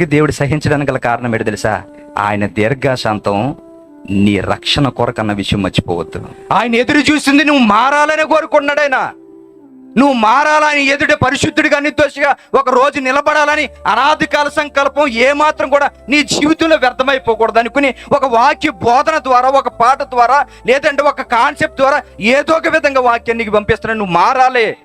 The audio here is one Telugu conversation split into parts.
దేవుడు సహించడానికి గల కారణం ఏంటి తెలుసా? ఆయన దీర్ఘశాంతం నీ రక్షణ కొరకన్న విషయం మర్చిపోవద్దు. ఆయన ఎదురు చూసింది నువ్వు మారాలని కోరుకున్నాడైనా. నువ్వు మారాలని ఎదుట పరిశుద్ధుడిగా నిర్దోషిగా ఒక రోజు నిలబడాలని అనాదికాల సంకల్పం ఏమాత్రం కూడా నీ జీవితంలో వ్యర్థమైపోకూడదు అనుకుని ఒక వాక్య బోధన ద్వారా ఒక పాట ద్వారా లేదంటే ఒక కాన్సెప్ట్ ద్వారా ఏదో ఒక విధంగా వాక్యాన్ని నీకు పంపిస్తున్నాను. నువ్వు మారాలే.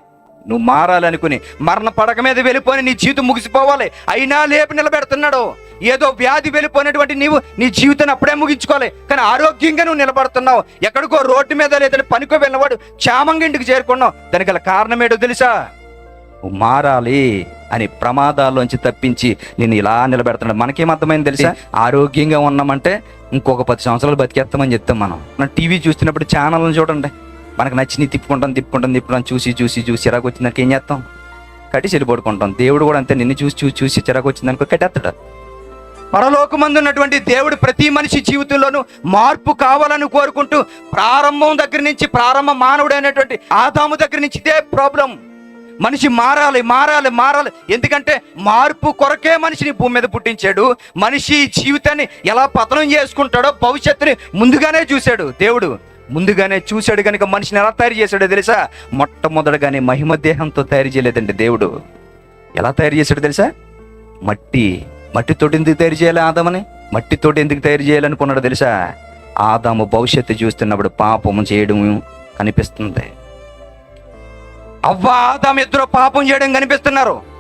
నువ్వు మారాలి అనుకుని మరణ పడక మీద వెళ్ళిపోయి నీ జీవితం ముగిసిపోవాలి. అయినా లేపి నిలబెడుతున్నాడు. ఏదో వ్యాధి వెళ్ళిపోయినటువంటి నీవు నీ జీవితాన్ని అప్పుడే ముగించుకోవాలి. కానీ ఆరోగ్యంగా నువ్వు నిలబడుతున్నావు. ఎక్కడికో రోడ్డు మీద లేదంటే పనికో వెళ్ళినవాడు క్షేమంగా ఇంటికి చేరుకున్నావు. దానికి గల కారణం ఏంటో తెలుసా? నువ్వు మారాలి అని ప్రమాదాల్లోంచి తప్పించి నేను ఇలా నిలబెడుతున్నాడు. మనకేం అర్థమైంది తెలుసా? ఆరోగ్యంగా ఉన్నామంటే ఇంకొక పది సంవత్సరాలు బతికేస్తామని చెప్తాం మనం. మనం టీవీ చూస్తున్నప్పుడు ఛానల్ని చూడండి. మనకు నచ్చిన తిప్పుకుంటాం తిప్పుకుంటాం తిప్పుకుంటాం చూసి చూసి చూసి చిరాకు వచ్చిందాక ఏం చేస్తాం? కట్టి చెడిపడుకుంటాం దేవుడు కూడా అంతే నిన్ను చూసి చూసి చూసి చిరాకు వచ్చిందనుకో కట్టేస్తాడు. పరలోకమందు ఉన్నటువంటి దేవుడు ప్రతి మనిషి జీవితంలోనూ మార్పు కావాలని కోరుకుంటూ ప్రారంభం దగ్గర నుంచి ప్రారంభ మానవుడు అయినటువంటి ఆదాము దగ్గర నుంచి ఇదే ప్రాబ్లం మనిషి మారాలి మారాలి మారాలి. ఎందుకంటే మార్పు కొరకే మనిషిని భూమి మీద పుట్టించాడు. మనిషి జీవితాన్ని ఎలా పతనం చేసుకుంటాడో భవిష్యత్తుని ముందుగానే చూశాడు దేవుడు. ముందుగానే చూశాడు కనుక మనిషిని ఎలా తయారు చేశాడో తెలుసా? మొట్టమొదటగానే మహిమ దేహంతో తయారు చేయలేదండి దేవుడు. ఎలా తయారు చేశాడు తెలుసా? మట్టి మట్టితోటి ఎందుకు తయారు చేయాలి ఆదామని? మట్టితోటి ఎందుకు తయారు చేయాలనుకున్నాడు తెలుసా? ఆదాము భవిష్యత్తు చూస్తున్నప్పుడు పాపము చేయడం కనిపిస్తుంది. అవ్వ ఆదాం ఇద్దరు పాపం చేయడం కనిపిస్తున్నారు.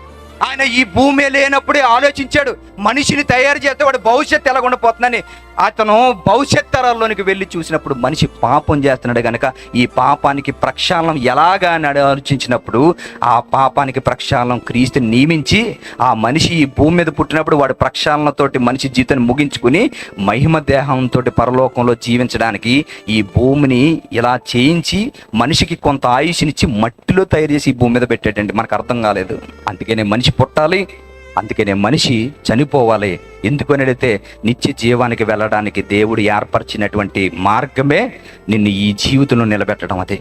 ఆయన ఈ భూమి లేనప్పుడే ఆలోచించాడు. మనిషిని తయారు చేస్తే వాడు భవిష్యత్తు ఎలా పోతుందని అతను భవిష్యత్ తరాల్లోనికి వెళ్ళి చూసినప్పుడు మనిషి పాపం చేస్తున్నాడు గనక ఈ పాపానికి ప్రక్షాళనం ఎలాగా ఆలోచించినప్పుడు ఆ పాపానికి ప్రక్షాళనం క్రీస్తుని నియమించి ఆ మనిషి ఈ భూమి మీద పుట్టినప్పుడు వాడు ప్రక్షాళనతోటి మనిషి జీవితాన్ని ముగించుకుని మహిమ దేహంతో పరలోకంలో జీవించడానికి ఈ భూమిని ఇలా చేయించి మనిషికి కొంత ఆయుష్నిచ్చి మట్టిలో తయారు చేసి ఈ భూమి మీద పెట్టాడండి మనకు అర్థం కాలేదు. అందుకనే మనిషి పుట్టాలి అందుకనే మనిషి చనిపోవాలి. ఎందుకని అడిగితే నిత్య జీవానికి వెళ్ళడానికి దేవుడు ఏర్పరిచినటువంటి మార్గమే నిన్ను ఈ జీవితంలో నిలబెట్టడం అదే.